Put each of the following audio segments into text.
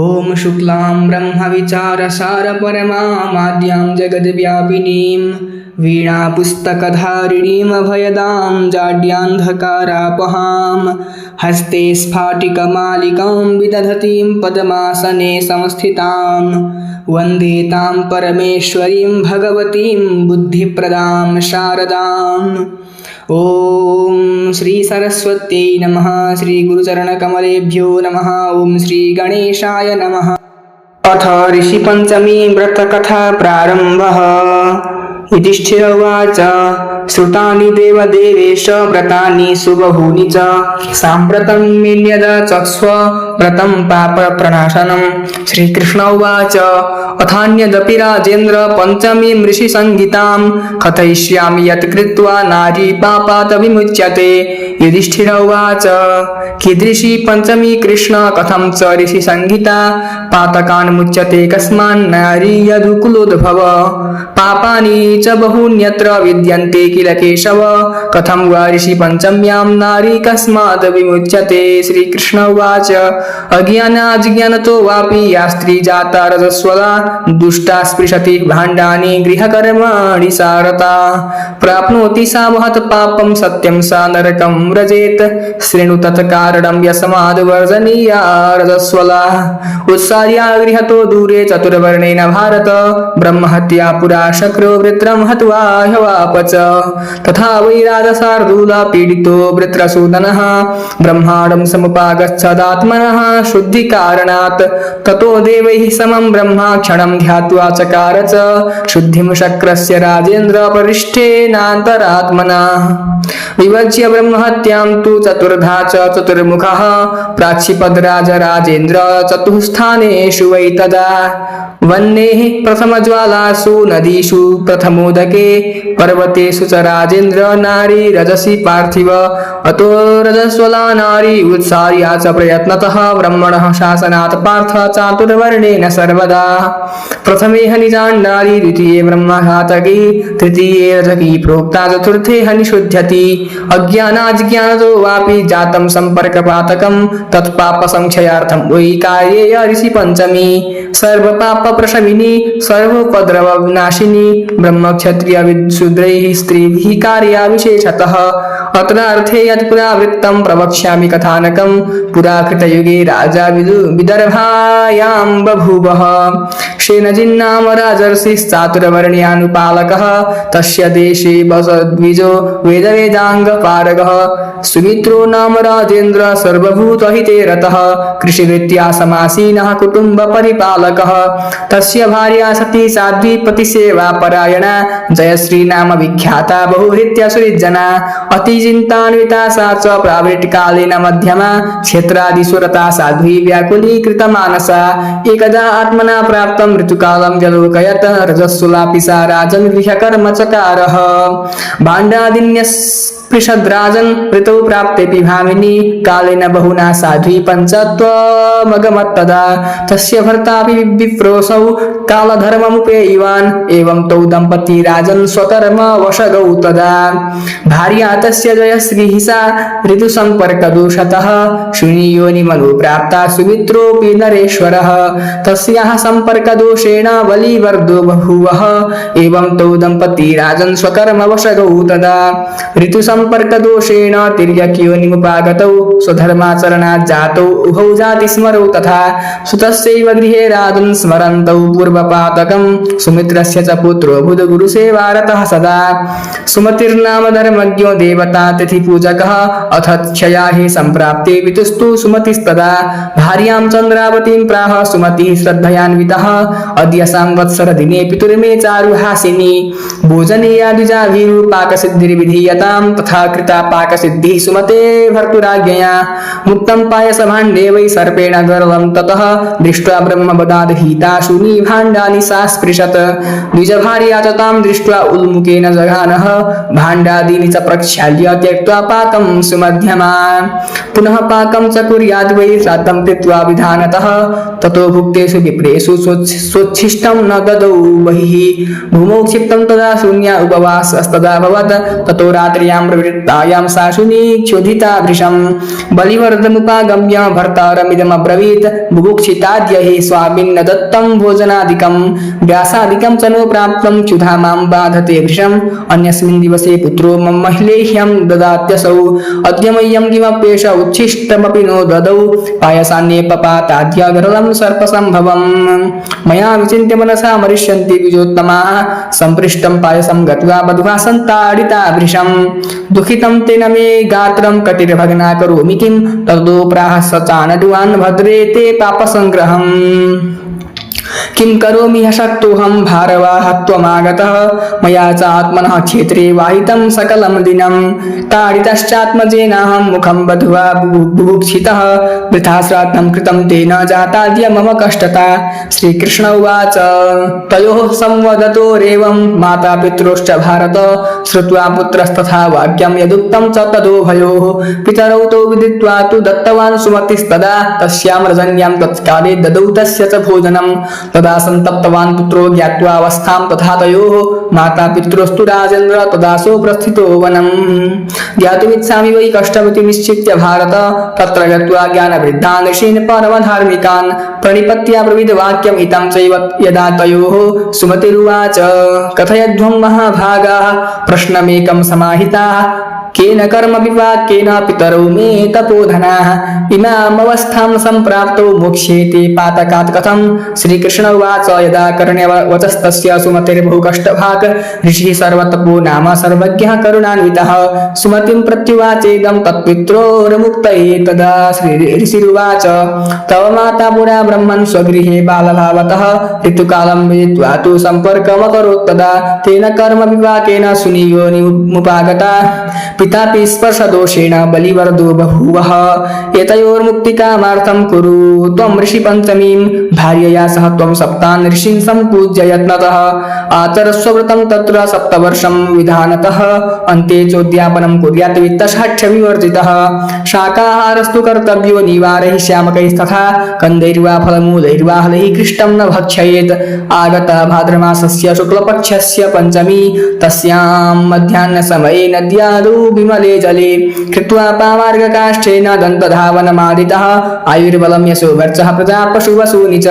ॐ शुक्लां ब्रह्मविचारसारपरमामाद्यां जगद्व्यापिनीं वीणापुस्तकधारिणीम् अभयदां जाड्यान्धकारापहां हस्ते स्फाटिकमालिकां विदधतीं पद्मासने संस्थितां वन्दे तां परमेश्वरीं भगवतीं बुद्धिप्रदां शारदाम् ॐ श्रीसरस्वत्यै नमः श्रीगुरुचरणकमलेभ्यो नमः ॐ श्रीगणेशाय नमः। अथ ऋषिपञ्चमी व्रतकथा प्रारम्भः युधिष्ठिर उवाच श्रुतानि देवदेवेश व्रतानि सुबहूनि च साम्प्रतं मिन्यद चक्ष्व व्रतं पापप्रणाशनं श्रीकृष्ण उवाच अथान्यदपि राजेन्द्र पञ्चमीं ऋषिसंहितां कथयिष्यामि यत् कृत्वा नारी पापात् विमुच्यते। युधिष्ठिर उवाच कीदृशी पञ्चमी कृष्ण कथं च ऋषि ऋषिसंहिता पातकान मुच्यते कस्मान्नारी यदुकुलोद्भव पापानि च बहून्यत्र विद्यन्ते किल केशव? कथं वा ऋषि पंचम्यां नारी कस्मात् विमुच्यते? श्रीकृष्ण उवाच। अज्ञानाज्ञानतो वापि या स्त्री जाता रजस्वला। दुष्टा स्पृशति भाण्डानि गृहकर्माणि सारता। प्राप्नोति सा महत् पापं सत्यं सा नरकं व्रजेत शृणु तत् कारणं यस्माद्वर्जनीया रजस्वला। उत्सार्या गृहतो दूरे चतुर्वर्णेन भारत। ब्रह्महत्या पुरा शक्रो वृत्रं हत्वा ह्यवापच। तथा वैराजसार्दूला पीडितो वृत्रसूदनः। ब्रह्माण्डं समुपागच्छदात्मनः शुद्धिकारणात्। ततो देवैः समं ब्रह्मा क्षणं ध्यात्वा चकार च शुद्धिं शक्रस्य राजेन्द्र परिष्ठेनान्तरात्मना। ब्रह्म ब्रह्महत्यां तु चतुर्धा च चतुर्मुखः प्राक्षिपद्राज राजेन्द्र चतुःस्थानेषु वै तदा। वह्नेः प्रथमज्वालासु नदीषु प्रथमोदके, पर्वतेषु च राजेन्द्र, नारी रजसि पार्थिव। अतो रजस्वला नारी उत्सार्या च प्रयत्नतः ब्रह्मणः शासनात् पार्थ चातुर्वर्णेन सर्वदा। प्रथमे हनिजाण्डारी द्वितीये ब्रह्मघातकी, तृतीये रजकी प्रोक्ता चतुर्थे हनिशुध्यति। अज्ञानाज्ञानतो वापि जातं सम्पर्कपातकं तत्पापसङ्क्षयार्थं वै कार्येय विनाशिनी ब्रह्म सर्वोपद्रवविनाशिनी ब्रह्मक्षत्रियविशूद्रैः स्त्रीभिः कार्या विशेषतः अत्र अर्थे यत् पुरावृत्तं प्रवक्ष्यामि कथानकं पुरा कृतयुगे राजा विदु विदर्भायां बभूवः शेनजिन्नाम राजर्षिश्चातुर्वर्ण्यानुपालकः तस्य देशे वसद्विजो वेदवेदाङ्गपारगः सुमित्रो नाम राजेन्द्र सर्वभूतहिते रतः कृषिवृत्त्या समासीनः कुटुम्बपरिपालकः तस्य भार्या सती साध्वी पतिसेवापरायणा जयश्री नाम विख्याता बहुहृत्या सुहृज्जना अतिचिन्तान्विता सा च प्रावृट्कालीन मध्यमा क्षेत्रादिसुरता साध्वी व्याकुलीकृतमानसा एकदा आत्मना प्राप्तं ऋतुकालं व्यलोकयत् रजस्सुलापि सा राजन् गृहकर्म चकारः भाण्डादिन्यस्पृशद्राजन् ऋतौ प्राप्तेऽपि भामिनी कालेन बहुना साध्वी पञ्चत्वमगमत्तदा तस्य भर्तापि विप्रोऽसौ कालधर्ममुपेयिवान् एवं तौ दम्पती राजन् स्वकर्म वशगौ तदा भार्या तस्य जयश्रीः सा ऋतुसम्पर्कदोषतः शुनियोनिमनु प्राप्ता सुमित्रोऽपि नरेश्वरः। तस्याः सम्पर्कदोषेण बलिवर्धो बभूवः एवं तौ दम्पती राजन् स्वकर्मवशगौ तदा ऋतुसम्पर्कदोषेण तिर्यक्योनिमुपागतौ स्वधर्माचरणात् जातौ उभौ जातिस्मरौ तथा सुतस्यैव गृहे राजन् स्मरन्तौ पूर्वपातकं सुमित्रस्य च पुत्रो बुधगुरुसेवारतः सदा। सुमतिर्नाम धर्मज्ञो देवता तिथिपूजकः, अथ क्षया हि सम्प्राप्ते वितुस्तु सुमतिस्तदा। भार्यां चन्द्रावतीं प्राह सुमतिः श्रद्धयान्वितः। अद्य संवत्सरदिने पितुर्मे चारुहासिनी। भोजनीया द्विजाभिरुपाकसिद्धिर्विधीयतां तथा कृता पाकसिद्धिः सुमते भर्तुराज्ञया। मुक्तं पायसभाण्डे वै सर्पेण गर्वं ततः दृष्ट्वा ब्रह्मपदादहीता शूनी भाण्डानि सा स्पृशत् द्विजभार्या च तां दृष्ट्वा उल्मुखेन जघानः। भाण्डादीनि च प्रक्षाल्य त्यक्त्वा पाकं सुमध्यमा। पुनः पाकं च कुर्याद् वै श्राद्धं कृत्वा विधानतः। ततो भुक्तेषु विप्रेषु स्वच्छ- स्वच्छिष्टं न ददौ बहिः। भूमौ क्षिप्तं तदा शून्या उपवासस्तदा भवत्। ततो रात्र्यां प्रवृत्तायां सा शुनी क्षोधिता भृशं बलिवर्धमुपागम्य भर्तारमिदमब्रवीत् बुभुक्षिताद्य हि स्वामिन्न दत्तं भोजनादिकं व्यासादिकं च नो प्राप्तं क्षुधा मां बाधते भृशम् अन्यस्मिन् दिवसे पुत्रो मम महिलेह्यं ददात्यसौ अद्य मह्यं किमप्येष उच्छिष्टमपि नो ददौ पायसान्येपपाताद्य गरलं सर्पसम्भवम् मया विचिन्त्य मनसा मरिष्यन्ति विजोत्तमाः सम्पृष्टं पायसं गत्वा बध्वा सन्ताडिता भृशम् दुःखितं तेन मे गात्रं कटिर्भग्ना करोमि किं ततो स चानडुवान् भद्रे ते पापसङ्ग्रहम्। किं करोमि हशक्तोऽहं भारवाहत्वमागतः? मया च आत्मनः क्षेत्रे वाहितं सकलं दिनं। ताडितश्चात्मजेनाहं मुखं बध्वा बुभुक्षितः। वृथा श्राद्धं कृतं तेन जाताद्य मम कष्टता। श्रीकृष्ण उवाच। तयोः संवदतोरेवं माता पितरोश्च भारत। श्रुत्वा पुत्रस्तथा वाक्यं यदुक्तं च तदोभयोः पितरौ तौ विदित्वा तु दत्तवान् सुमतिस्तदा। तस्यां रजन्यां तत्काले ददौ तस्य च भोजनं तदा सन्तप्तवान् पुत्रो ज्ञात्वा अवस्थां तथा तयोः माता पितृस्तु राजेन्द्र तदासो प्रस्थितो वनम्। ज्ञातुमिच्छामि वै कष्टमिति निश्चित्य भारत। तत्र गत्वा ज्ञानवृद्धान् ऋषीन् परमधार्मिकान् प्रणिपत्या प्रविदवाक्यम् इतं चैव यदा तयोः सुमतिरुवाच। कथयध्वं महाभागाः, प्रश्नमेकं समाहिताः केन कर्म विवाक्येन पितरौ मे तपोधनाः। इमामवस्थां सम्प्राप्तौ मोक्ष्येते पातकात् कथं श्रीकृष्ण उवाच, यदा कर्ण्यवचस्तस्य सुमतिर्बहु कष्टभाक् ऋषिः सर्वतपो नाम सर्वज्ञः करुणान्वितः। सुमतिं प्रत्युवाचेदं तत्पित्रोर्मुक्तये तदा श्री ऋषिरुवाच, तव माता पुरा ब्रह्मन् स्वगृहे बालभावतः ऋतुकालं विदित्वा तु सम्पर्कमकरोत् तेन कर्म विपाकेन सुनियोनिमुपागता। पितापि स्पर्शदोषेण बलिवरदो बभूवः एतयोर्मुक्तिकामार्थं कुरु। त्वं ऋषिपञ्चमीं भार्यया सह त्वं सप्तान् ऋषीन् सम्पूज्य यत्नतः आचरस्वव्रतं तत्र सप्तवर्षं विधानतः। अन्ते चोद्यापनं कुर्यात् वित्तसाक्ष्यविवर्जितः शाकाहारस्तु कर्तव्यो निवारैः श्यामकैस्तथा। कन्दैर्वा फलमूलैर्वा हलैः कृष्टं न भक्षयेत्। आगता भाद्रमासस्य शुक्लपक्षस्य पञ्चमी। तस्यां मध्याह्नसमये नद्यादौ विमले जले कृत्वा पामार्गकाष्ठेन दन्तधावनमादितः। आयुर्बलं यशोवर्चः प्रजा पशुवसूनि च।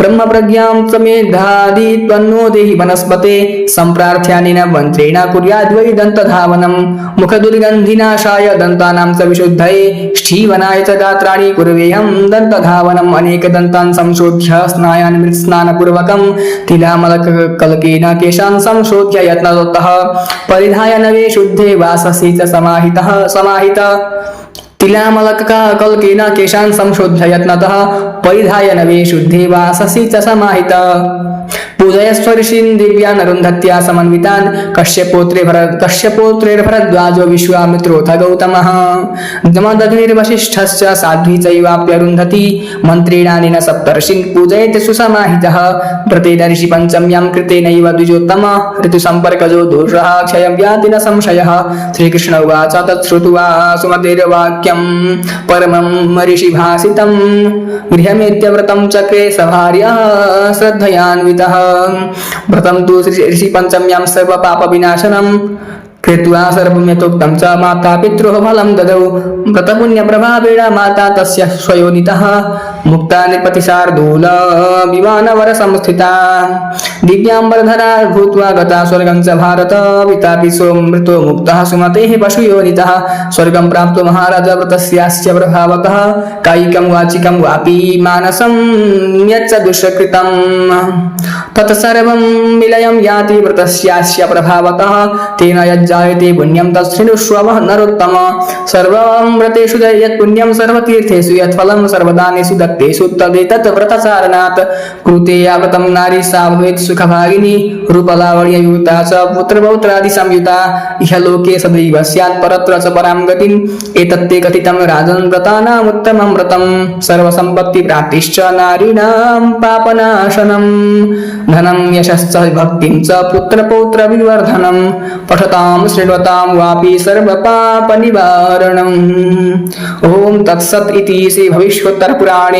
ब्रह्मप्रज्ञां त्वमेधादि त्वन्नो देहि वनस्पते। सम्प्रार्थ्यानेन मन्त्रेण कुर्याद्वै दन्तधावनं। मुखदुर्गन्धिनाशाय दन्तानां च विशुद्धये। श्रीवनाय च गात्राणि कुर्वेऽहं दन्तधावनम्। अनेकदन्तान् संशोध्य स्नायान् मृत्स्नानपूर्वकं तिलामलकल्केन केशान् संशोध्य यत्नदत्तः। परिधाय नवे शुद्धे वाससि च समाहितः समाहित। तिलामलकल्केन केशान् संशोध्य यत्नतः परिधाय नवे शुद्धे वाससि च समाहित। पूजयस्व ऋषीन् दिव्यान् कश्यपोत्रे भर कश्यपोत्रेर्भरद्वाजो विश्वामित्रोऽथ गौतमः। जमदग्निर्वसिष्ठश्च साध्वी चैवाप्यरुन्धति। मन्त्रेणानेन सप्तर्षीन् पूजयति सुसमाहितः। व्रतेन ऋषिपञ्चम्यां कृतेनैव द्विजोत्तम। ऋतुसम्पर्कजो दोषः, क्षयं याति न संशयः। श्रीकृष्ण उवाच तच्छ्रुत्वा सुमतिर्वाक्यं परमं ऋषिभासितं गृहमेत्यव्रतं चक्रे सभार्यः श्रद्धयान्वितः। व्रतं तु ऋषिपञ्चम्यां सर्वपापविनाशनम् कृत्वा सर्वमेतोक्तं च माता पित्रोः फलं ददौ। व्रतपुण्यप्रभावेण माता तस्य स्वयोनितः। मुक्ता निपतिशार्दूल विमानवरसंस्थिता दिव्याम्बरधरा भूत्वा गता स्वर्गं च भारत पितापि सोमृतो मुक्तः, सुमतेः पशुयोनितः, स्वर्गं प्राप्तो महाराज व्रतस्यास्य प्रभावतः कायिकं वाचिकं वापि मानसं यच्च दुष्कृतं तत्सर्वं विलयं याति व्रतस्यास्य प्रभावतः तेन यज्जायते पुण्यं तच्छृणुष्व नरोत्तम। सर्वं व्रतेषु यत् पुण्यं सर्वतीर्थेषु यत् फलं ते दत्ते सुत्तदे तत् व्रतचारणात् कृते या नारी सा भवेत् सुखभागिनी रूपलावण्ययुता च पुत्रपौत्रादि संयुता. इह लोके सदैव स्यात् परत्र च परां गतिम्. एतत्ते कथितं राजन् व्रतानाम् उत्तमं व्रतं सर्वसम्पत्तिप्राप्तिश्च नारीणां पापनाशनं धनं यशश्च भक्तिं च पुत्रपौत्रविवर्धनं पठतां शृण्वतां वापि सर्वपापनिवारणम्. ॐ तत्सत् इति श्री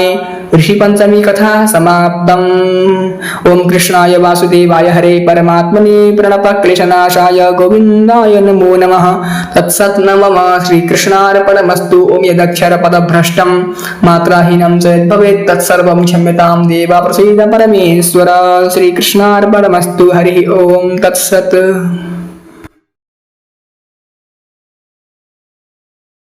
भविष्योत्तरपुराणे ऋषिपञ्चमी कथा समाप्तम् ॐ कृष्णाय वासुदेवाय हरे परमात्मने प्रणतक्लेशनाशाय गोविन्दाय नमो नमः। तत्सत् न मम श्रीकृष्णार्पणमस्तु ॐ यदक्षरपदभ्रष्टं मात्राहीनं च यद्भवेत् तत्सर्वं क्षम्यतां देवा प्रसीद परमेश्वर। श्रीकृष्णार्पणमस्तु। हरिः ॐ तत्सत्